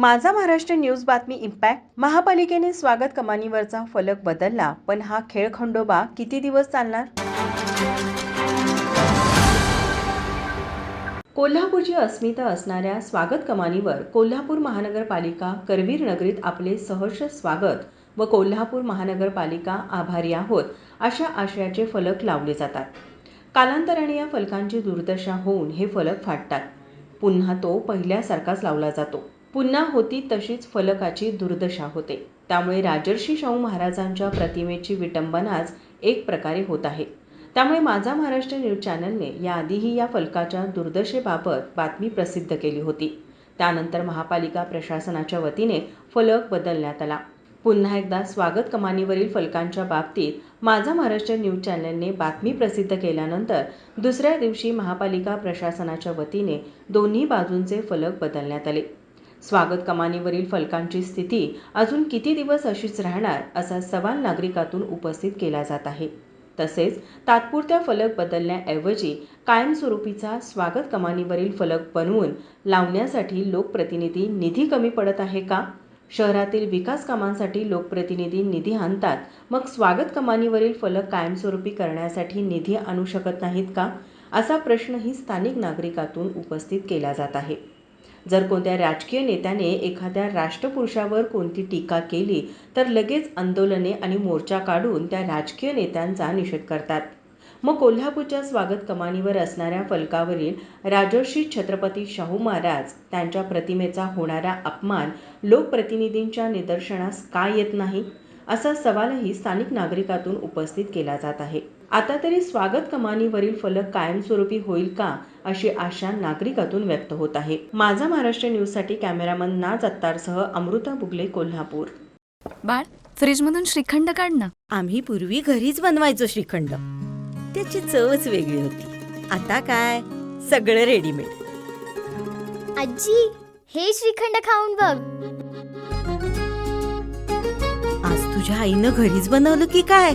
माझा महाराष्ट्र न्यूज बातमी इम्पॅक्ट. महापालिकेने स्वागत कमानीवरचा फलक बदलला पण हा खेळ खंडोबा किती दिवस चालणार? कोल्हापूरची अस्मिता असणाऱ्या स्वागत कमानीवर कोल्हापूर महानगरपालिका करवीर नगरीत आपले सहर्ष स्वागत व कोल्हापूर महानगरपालिका आभारी आहोत अशा आशयाचे फलक लावले जातात. कालांतराने या फलकांची दुर्दशा होऊन हे फलक फाटतात. पुन्हा तो पहिल्यासारखाच लावला जातो. पुन्हा होती तशीच फलकाची दुर्दशा होते. त्यामुळे राजर्षी शाहू महाराजांच्या प्रतिमेची विटंबनाच एक प्रकारे होत आहे. त्यामुळे माझा महाराष्ट्र न्यूज चॅनलने याआधीही या फलकाच्या दुर्दशेबाबत बातमी प्रसिद्ध केली होती. त्यानंतर महापालिका प्रशासनाच्या वतीने फलक बदलण्यात आला. पुन्हा एकदा स्वागत कमानीवरील फलकांच्या बाबतीत माझा महाराष्ट्र न्यूज चॅनलने बातमी प्रसिद्ध केल्यानंतर दुसऱ्या दिवशी महापालिका प्रशासनाच्या वतीने दोन्ही बाजूंचे फलक बदलण्यात आले. स्वागत कमानीवरील फलकांची स्थिती अजून किती दिवस अशीच राहणार असा सवाल नागरिकातून उपस्थित केला जात आहे. तसेच तात्पुरत्या फलक बदलण्याऐवजी कायमस्वरूपीचा स्वागत कमानीवरील फलक बनवून लावण्यासाठी लोकप्रतिनिधी निधी कमी पडत आहे का? शहरातील विकास कामांसाठी लोकप्रतिनिधी निधी आणतात मग स्वागत कमानीवरील फलक कायमस्वरूपी करण्यासाठी निधी आणू शकत नाहीत का? असा प्रश्नही स्थानिक नागरिकातून उपस्थित केला जात आहे. जर कोणत्या राजकीय नेत्याने एखाद्या राष्ट्रपुरुषावर कोणती टीका केली तर लगेच आंदोलने आणि मोर्चा काढून त्या राजकीय नेत्यांचा निषेध करतात. मग कोल्हापूरच्या स्वागत कमानीवर असणाऱ्या फलकावरील राजर्षी छत्रपती शाहू महाराज त्यांच्या प्रतिमेचा होणारा अपमान लोकप्रतिनिधींच्या निदर्शनास का येत नाही? असा सवालही स्थानिक नागरिकातून उपस्थित केला जात आहे. आता तरी स्वागत कमानीवरील फलक कायमस्वरूपी होईल का अशी आशा नागरिकातून व्यक्त होत आहे. माझा महाराष्ट्र न्यूजसाठी कॅमेरामन नाज अत्तारसह अमृता बुगले कोल्हापूर. बाळ फ्रीजमधून श्रीखंड काढ ना. आम्ही पूर्वी घरीच बनवायचो श्रीखंड. त्याची चवच वेगळी होती. आता काय? सगळं रेडीमेड आजी हे श्रीखंड खाऊन बघ. आज तुझ्या आईनं घरीच बनवलं की काय.